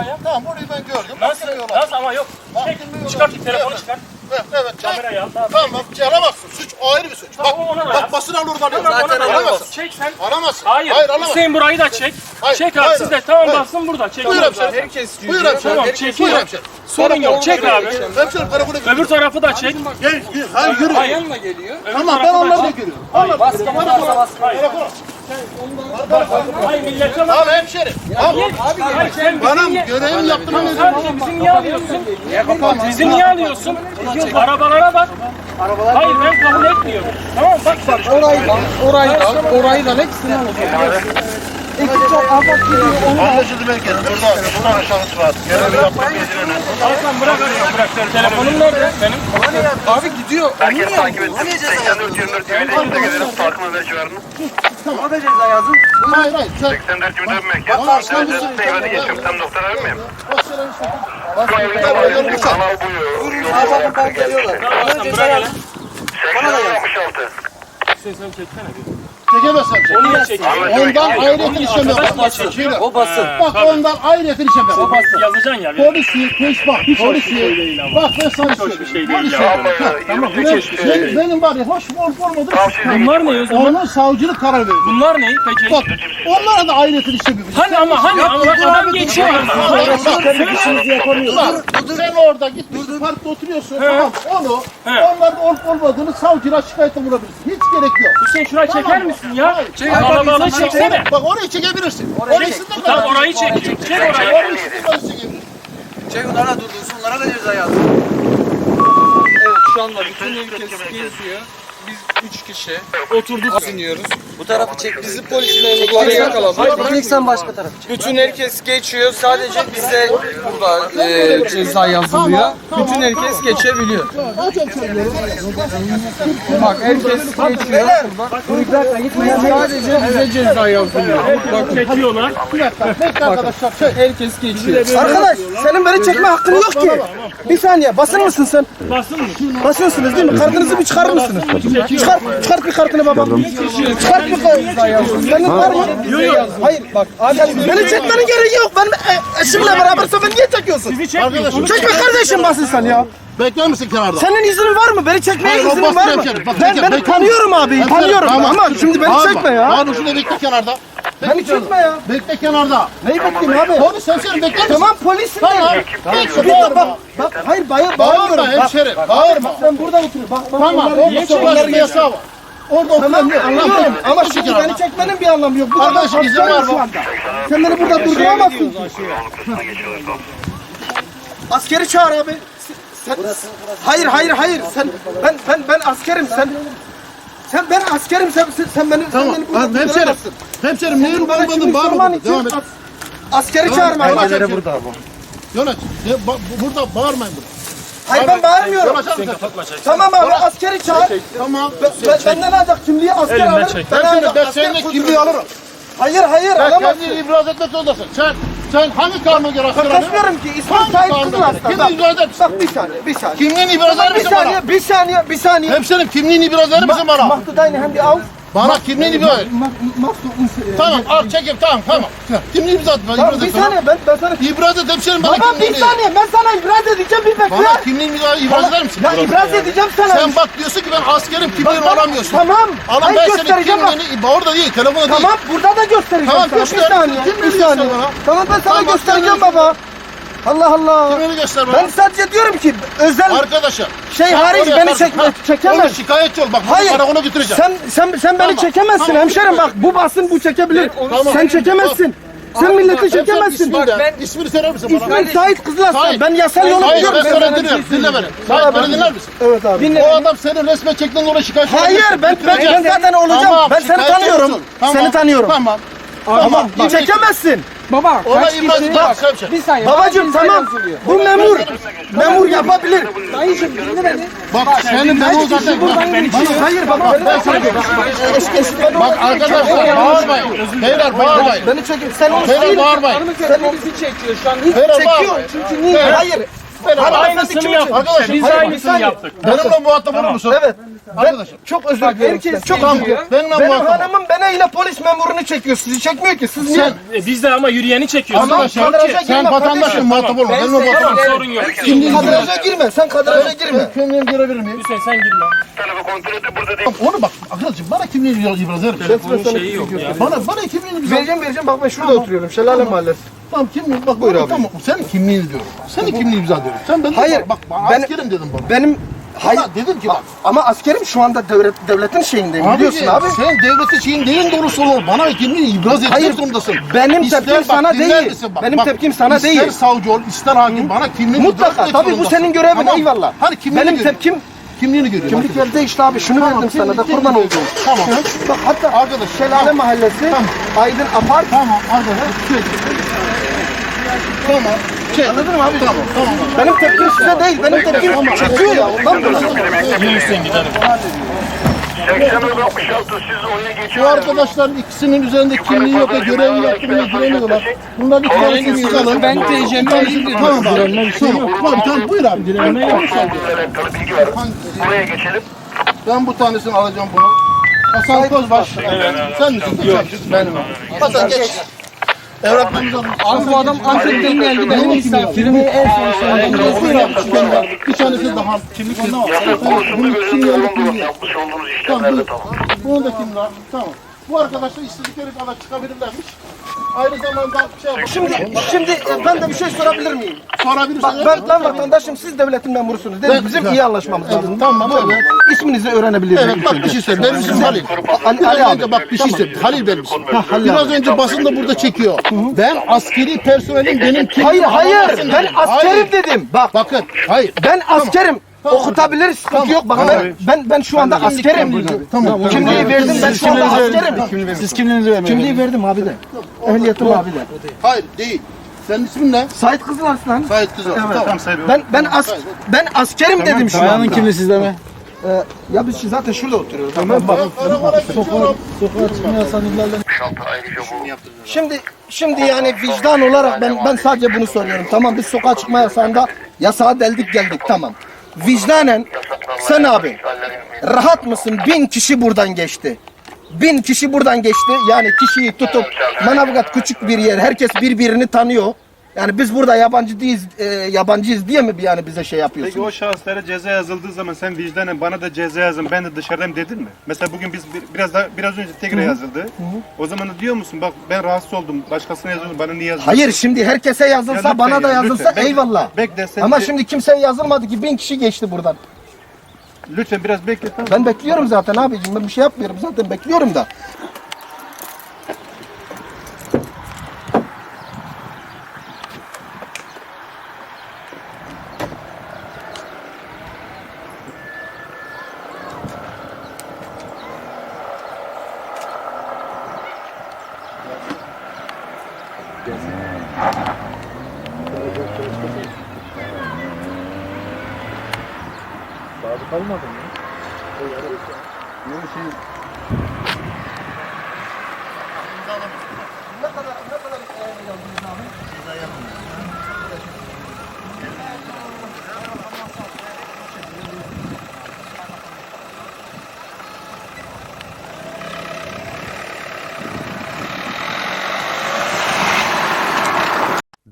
Tamam, ya. tamam burayı ben gördüm. Nasıl? Nasıl ama yok. Çek. Çıkart telefonu çıkart. Evet, evet. çek. Kamerayı al. Tamam. Tamam, alamazsın. Suç ayrı bir suç. Bak, Tamam, ona da yap. bak basın alır oradan. Tamam, Zaten ona alamazsın. Çek sen. Alamazsın. Hayır. Hayır, alamazsın. Hüseyin burayı da çek. Hayır, çek abi hayır. siz de. Tamam Evet. bassın burada. Çek. Buyur hemşerim. Herkes. Buyur hemşerim. Tamam Buyur çekiyor. hemşerim. Sorun yok. Çek abi. Hemşerim karakola git. Öbür tarafı da çek. Gel. Hayır, yürü. Hayır. Yanına geliyor. Tamam, ben onları da çek. görüyorum. Allah Baskı varsa baskı. Hayır. Millete bak. Tamam hemşerim. Tamam. Hayır sen Bana niye... görevimi yaptım. Tamam, Sadece bizi niye alıyorsun? Bizi niye alıyorsun? Arabalara bak. Hayır ben kabul etmiyorum. Tamam bak bak. Orayı da, orayı da, orayı da hepsini alacağım. Ekip çok afak gidiyor. Onu Anlaşıldı merkez. Burada, buradan aşağısı var. Görevi gecenin önünde. Hasan bırak arıyor bırak. Telefonum nerede? Benim. abi gidiyor. Herkes takip etsin. 84 24 TV'de işte gelirim. Takım haber civarını. Hayır, hayır. Sen, 84 24 merkez. Misin? TV'de geçiyorum. Sen doktor abi miyim? Bu evde kanal var. Kanal buyu. Yolu var. Gelmiş. Tamam Hasan bırak hele. 80 66. Sen sen çeksene bir. Çekemezsen. Onu niye çekiyorsun? Ondan ayrıyetin işlem Şöyle. O basın. Bak ondan ayrıyetin işlem O yapamazsın. bastı yazacaksın ya. bir. Polisi, peş bak, şey polisi. değil ama. Bak ben sana Hiç hoş bir şey söyleyeyim. değil Tamam, hiç şey benim, değil. benim var ya hoş olmadığı Bunlar ne o zaman? Onun savcılık karar verir. Bunlar ne peki? Bak onlara da ayrıyetin işlem yapacak. Hani ama hani ama adam geçiyor. Sen orada gitmişsin parkta oturuyorsun tamam onu onların olup olmadığını savcılığa şikayete vurabilirsin. Hiç gerek yok. Hüseyin şurayı çeker misin ya? Çek, Arabalı çeksene. Bak orayı çekebilirsin. Orasını da Tam karar. orayı çekiyor. Çek orayı. Orasını da çekebilirsin. Çek onlara durdursun. Onlara da ceza yazın. Evet şu anda bütün herkes geziyor. Biz üç kişi oturduk iniyoruz. Bu tarafı çek. Bizi polis memurları yakaladı. İlk sen başka tarafı çek. Bütün herkes geçiyor. Sadece bize burada e, ceza yazılıyor. Bütün herkes geçebiliyor. Bak herkes geçiyor. Sadece bize ceza yazılıyor. Bak çekiyorlar. Bir dakika. Bekle arkadaşlar. Herkes geçiyor. Arkadaş senin beni çekme hakkın yok ki. Bir saniye basın mısın sen? Basın mı? Basıyorsunuz değil mi? Kartınızı bir çıkarır mısınız? Çıkar, çıkart bir kartını baba. Çıkart bir kartını. Senin var mı? Hayır bak. Abi, beni çekmenin gereği yok. Ben e, eşimle beraberse beni niye çekiyorsun? Bizi çekmiyorsun. Çekme kardeşim basın sen ya. bekler misin kenarda? Senin iznin var mı? Beni çekmeye Hayır, o iznin var mı? Bak, Ben, bekle, beni bekle. tanıyorum abi. Hemşerim, Tanıyorum tamam. ama şimdi beni Bağırma. çekme ya. Bağırma şurada bekle kenarda. Beni çekme ya. Bekle kenarda. Neyi bekleyeyim abi? Polis hemşerim bekler misin? Tamam polisim Tamam. ben. Bekle Bir bağırma. bak, bak, hayır bayır, Bağırma bağırmıyorum. Bak, hemşerim. Bağırma. ben burada oturuyorum. Bak, bak, Tamam. çekiyorsun? çıkma yasağı var. Orada Tamam oturan anlıyorum Allah ama şimdi beni çekmenin bir anlamı yok. Bu kadar Arkadaşım, izin var şu anda. Sen beni burada durduramazsın. Askeri çağır abi. Sen, hayır hayır hayır sen ben ben ben askerim sen sen ben askerim sen sen, sen beni Tamam. sen beni burada Hemşerim. Hemşerim neyin şimdi bağırma. Devam et. as- askeri Devam et. çağırmayın. Yol aç burada bu. Bu- Burada bağırmayın burada. Hayır ben bağırmıyorum. Tamam abi askeri çağır. Tamam. Ben, ben, benden alacak kimliği asker alır. Ben alacak ben seninle kimliği alırım. Hayır hayır Ben alamazsın. kendini ibraz etmek zorundasın. Sen, sen hangi kanuna göre asker alıyorsun? Kaçmıyorum ki. Sait kanuna Kızıl? Aslan. Kimliğini ibraz misin? Bak bir saniye, bir saniye. Kimliğini ibraz eder Bir misin bana? saniye, bir saniye, bir saniye. Hemşerim kimliğini ibraz eder misin bana? Mahdudayne hem bir av. Bana kimliğini et. Mahdudun. Tamam al çekim tamam tamam. Kimliğini ibraz et. Tamam bir saniye ben, ben sana... İbraz et hemşerim bana Baba bir saniye ben sana ibraz edeceğim bir bekle. Bana kimliğini ibraz, ibraz eder misin? Ya ibraz edeceğim sana. Sen bak diyorsun ki ben askerim bak, alamıyorsun. Tamam. Ama Hayır, ben senin kimliğini, orada değil telefonda değil. Tamam burada da göstereceğim Tamam, sana. göster. Bir saniye, bir saniye. Tamam ben sana göstereceğim baba. Allah Allah. Kimliğini göster bana. Ben sadece diyorum ki özel Arkadaşım. şey hariç oraya beni çekme, Ha, çekemez. Onu şikayetçi ol bak. Bunu Hayır. karakola götüreceğim. Sen sen sen beni Tamam, çekemezsin tamam, hemşerim bak bu basın bu çekebilir. Tamam. Sen çekemezsin. Sen milleti çekemezsin. İsmini, de, ismini söyler misin bana? İsmim Sait Kızılaslan. Sait. Ben yasal yolu Hayır biliyorum. ben sana dinliyorum. Dinle beni. Sait beni dinler misin? Evet abi. O adam senin resmen çektiğin oraya şikayetçi Hayır ben ben, ben zaten olacağım. Tamam, ben seni şikayetçi tanıyorum. olsun. Tamam. Seni tanıyorum. Tamam. Ama çekemezsin. Baba Ona kaç ibraz kişi? bak Semşer. Bir saniye. Babacım bana tamam. yazılıyor. Bu memur. Memur yapabilir. Dayıcım dinle beni. Bak senin memo zaten. Bak, Bana hayır baba. ben sana diyorum. Bak arkadaşlar bağırmayın. Beyler bağırmayın. Beni çekin. Sen onu Beyler sil. bağırmayın. Hanımefendi bizi çekiyor şu an. Hiç Çekiyor. bağırmayın. Çünkü niye? Hayır. Böyle Aynısını yaptık. Arkadaşım, Biz hayır, aynısını saniye. yaptık. Benimle muhatap olur musun? Evet. Arkadaşım. Çok özür dilerim. herkes Çok dilerim. Benimle Benim muhatap hanımım bana yine polis memurunu çekiyor. Sizi çekmiyor ki. Siz niye? Sen, E, Biz de ama yürüyeni çekiyoruz. arkadaşım, kadraja sen vatandaşın muhatap olma. Benimle muhatap Tamam ol. sorun yok. Kimliğini Kadraja girme. Sen kadraja girme. Kimliğini görebilir miyim? Hüseyin sen girme. Telefon kontrol edip burada değil. Onu bak arkadaşım bana kimliğini biraz ibraz eder misin? Bunun şeyi yok ya. Bana bana kimliğini bize. Vereceğim vereceğim. Bak ben şurada oturuyorum. Şelale Mahallesi. Tamam kimliğini bak Buyur bana, abi. Tamam senin kimliğini diyorum. Senin kimliğini imza diyorum. Sen ben Hayır, bak bana ben- askerim dedim bana. Benim hayır. Bana dedim ki bak. Ama askerim şu anda devlet, devletin şeyindeyim biliyorsun abi. Sen devletin şeyin neyin doğrusu olur? Bana kimliğini ibraz etmek Hayır, zorundasın. benim tepkim bak, sana dinler değil. Benim tepkim sana ister değil. İster savcı ol, ister hakim bana kimliğini Mutlaka. ibraz etmek Tabii bu zorundasın. senin görevin. Eyvallah. Hani kimliğini Benim görüyorum. tepkim Kimliğini görüyorum. kimlik yerde işte abi. Şunu Tamam, verdim sana da kimlik- kurban olduğum. Tamam. Bak hatta Arkadaş, Şelale tamam. Mahallesi, Tamam. Aydın Apart. Tamam arkadaş. Tamam. Şey. Anladın mı abi? Tamam. Tamam. Benim tepkim size değil. Benim tepkim çekiyor ya. Ondan dolayı. Yürü Hüseyin gidelim. 8066 siz oraya Bu geçiyorsunuz. arkadaşların ikisinin üzerinde kimliği yok ve görevi yaptığını giremiyorlar. Bunların iki tanesini çıkalım. Ben TC'mi alayım Tamam abi. Tamam. Tamam, tamam. Buyur abi. Bilgi var. Buraya geçelim. Ben bu tanesini alacağım bunu. Hasan Kozbaş. Sen misin? Yok. Benim. Hasan geç. Evraklarımızı alın. Abi bu adam Antep'ten geldi. Ben misafirim. En son benim. Bir tanesi daha. Kimlik Yasak konusunda gözünün önünde yapmış olduğunuz işlemlerde tamam. Bunu da kimler? Tamam. Bu arkadaşlar istedikleri kadar çıkabilirlermiş. Aynı zamanda şey yapalım. Şimdi, şimdi e, ben de bir şey sorabilir miyim? sorabilirsiniz. Bak ben, ben vatandaşım, siz devletin memurusunuz. Değil mi? Ben- Bizim iyi anlaşmamız lazım. Tamam evet. İsminizi öğrenebilir miyim? Evet bak bir şey söyleyeyim. Benim ismim Halil. Ali, Biraz Ali abi. bak bir şey söyleyeyim. Halil benim ismim. Biraz abi. önce basın da burada çekiyor. Ben askeri personelin benim kimliğimi Hayır hayır ben askerim Hayır. dedim. Bak Bakın hayır. ben askerim. Tamam. Okutabilir sıkıntı Tamam. yok. Bak ben, ben ben şu anda askerim. Tamam. Kimliği verdim ben şu anda askerim. Siz kimliğinizi vermeyin. Kimliği verdim abi de. Ehliyetim abi de. Hayır değil. Senin ismin ne? Sait Kızıl Arslan. Sait Kızıl. Tamam. Ben ben as ben askerim dedim şu anda. kimliği sizde mi? Ee, ya biz zaten şurada oturuyoruz. Ben bak. Ben karavana gidiyorum. Şaltı ayrıca bu. Şimdi şimdi yani vicdan olarak ben ben sadece bunu soruyorum. Tamam biz sokağa çıkma yasağında yasağa deldik geldik tamam. Vicdanen sen abi rahat mısın? Bin kişi buradan geçti. Bin kişi buradan geçti. Yani kişiyi tutup Manavgat küçük bir yer. Herkes birbirini tanıyor. Yani biz burada yabancı değiliz, e, yabancıyız diye mi yani bize şey yapıyorsun? Peki o şahıslara ceza yazıldığı zaman sen vicdanen bana da ceza yazın ben de dışarıdayım dedin mi? Mesela bugün biz bir- biraz da biraz önce tekrar yazıldı. O zaman da diyor musun bak ben rahatsız oldum başkasına yazıyorum bana niye yazıyorsun? Hayır şimdi herkese yazılsa Ya lütfen bana da ya, yazılsa lütfen. Bekle- eyvallah. bekle, sen Ama de- şimdi kimseye yazılmadı ki bin kişi geçti buradan. Lütfen biraz bekle tamam. Ben bekliyorum zaten abicim. Ben bir şey yapmıyorum zaten bekliyorum da.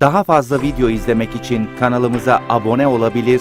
Daha fazla video izlemek için kanalımıza abone olabilir,